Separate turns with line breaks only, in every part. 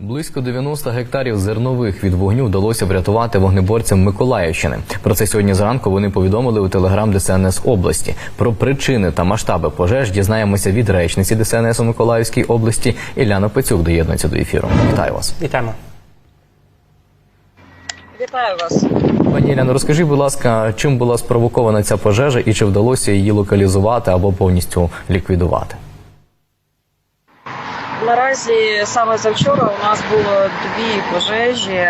Близько 90 гектарів зернових від вогню вдалося врятувати вогнеборцям Миколаївщини. Про це сьогодні зранку вони повідомили у телеграм ДСНС області. Про причини та масштаби пожеж дізнаємося від речниці ДСНС у Миколаївській області. Іляна Пецюк доєднується до ефіру. Вітаю вас,
Вітаємо.
Вітаю вас.
пані Іляно. Розкажіть, будь ласка, чим була спровокована ця пожежа і чи вдалося її локалізувати або повністю ліквідувати?
Наразі саме завчора у нас було дві пожежі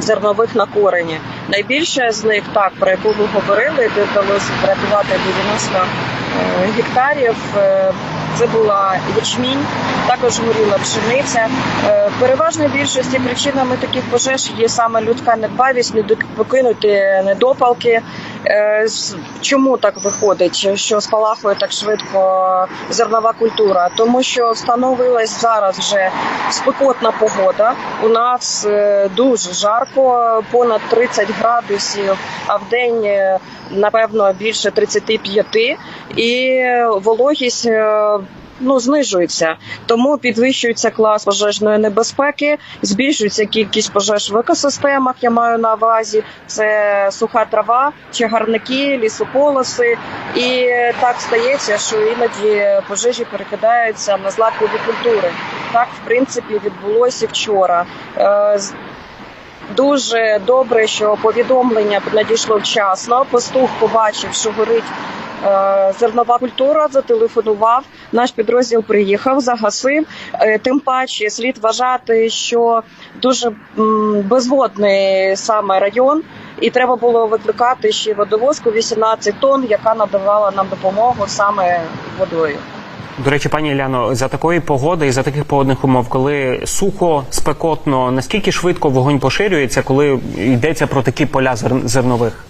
зернових на корені. Найбільше з них, так про яку ви говорили, де вдалося врятувати 90 е, гектарів. е, Це була ячмінь, також горіла пшениця. Е, Переважно більшості причинами таких пожеж є саме людська недбавість, не покинути недопалки. Е, Чому так виходить, що спалахує так швидко зернова культура? Тому що встановилась зараз вже спекотна погода. У нас е, дуже жарко, понад 30 градусів, а в день е, напевно більше 35. і вологість. Ну, знижується, тому підвищується клас пожежної небезпеки, збільшується кількість пожеж в екосистемах. Я маю на увазі це суха трава, чагарники, лісополоси. І так стається, що іноді пожежі перекидаються на злакові культури. Так, в принципі, відбулося вчора. Е, Дуже добре, що повідомлення надійшло вчасно. Пастух побачив, що горить зернова культура, зателефонував. Наш підрозділ приїхав, загасив. Е, Тим паче слід вважати, що дуже безводний саме район, і треба було викликати ще водовозку 18 тонн, яка надавала нам допомогу саме водою.
До речі, пані Іляно, за такої погоди і за таких погодних умов, коли сухо, спекотно, наскільки швидко вогонь поширюється, коли йдеться про такі поля зер- зернових?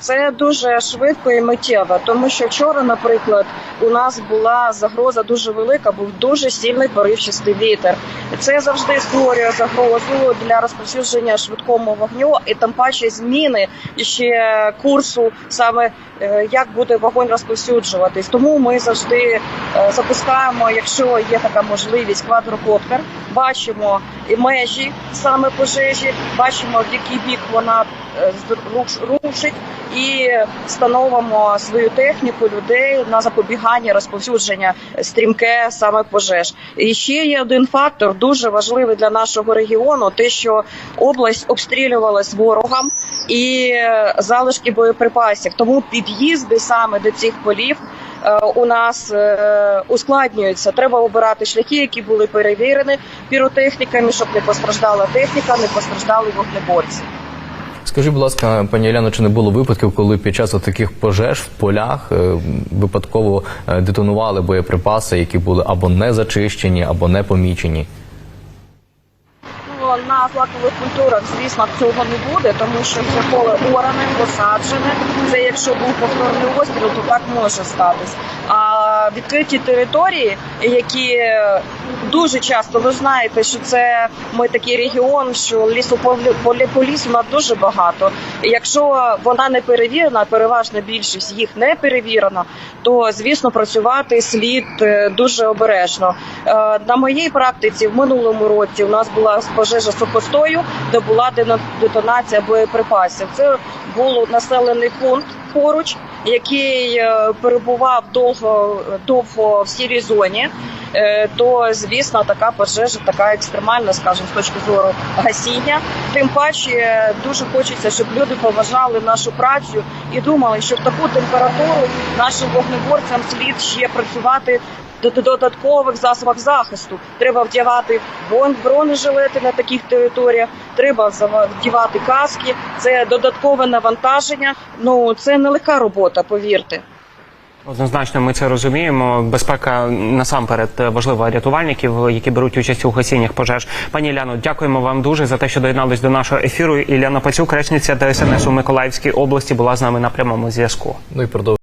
Це дуже швидко і миттєво, тому що вчора, наприклад, у нас була загроза дуже велика, був дуже сильний поривчастий вітер. Це завжди створює загрозу для розповсюдження швидкому вогню і тим паче зміни ще курсу, саме е, як буде вогонь розповсюджуватись. Тому ми завжди е, запускаємо, якщо є така можливість, квадрокоптер. Бачимо межі саме пожежі, бачимо в який бік вона е, рушить, і встановимо свою техніку людей на запобігання розповсюдження стрімке саме пожеж. І ще є один фактор дуже важливий для нашого регіону: те, що область обстрілювалась ворогом і е, залишки боєприпасів. Тому під'їзди саме до цих полів. Е, У нас ускладнюється. ускладнюються. Треба обирати шляхи, які були перевірені піротехніками, щоб не постраждала техніка, не постраждали вогнеборці.
Скажіть, будь ласка, пані Іляно, чи не було випадків, коли під час таких пожеж в полях е, випадково е, детонували боєприпаси, які були або не зачищені, або не помічені?
На культурах, звісно, цього не буде, тому що це поле оране, посаджене. Це якщо був повторний обстріл, то так може статись. Відкриті території, які дуже часто ви знаєте, що це ми такий регіон, що лісу по лісу у нас дуже багато. Якщо вона не перевірена, переважна більшість їх не перевірена, то звісно працювати слід е, дуже обережно. Е, На моїй практиці в минулому році у нас була пожежа сухостою, де була детонація боєприпасів. Це був населений пункт поруч, який е, перебував довго довго в сірій зоні. Е, То звісно, така пожежа, така екстремальна, скажімо, з точки зору гасіння. Тим паче дуже хочеться, щоб люди поважали нашу працю і думали, що в таку температуру нашим вогнеборцям слід ще працювати додаткових засобах захисту. Треба вдягати бронежилети на таких територіях. Треба вдягати каски. Це додаткове навантаження. Ну це нелегка робота, повірте.
Однозначно, ми це розуміємо. Безпека насамперед важлива рятувальників, які беруть участь у гасіннях пожеж. Пані Іляно, дякуємо вам дуже за те, що доєднались до нашого ефіру. Іляна Пацюк, речниця ДСНС у Миколаївській області, була з нами на прямому зв'язку.
Ну і.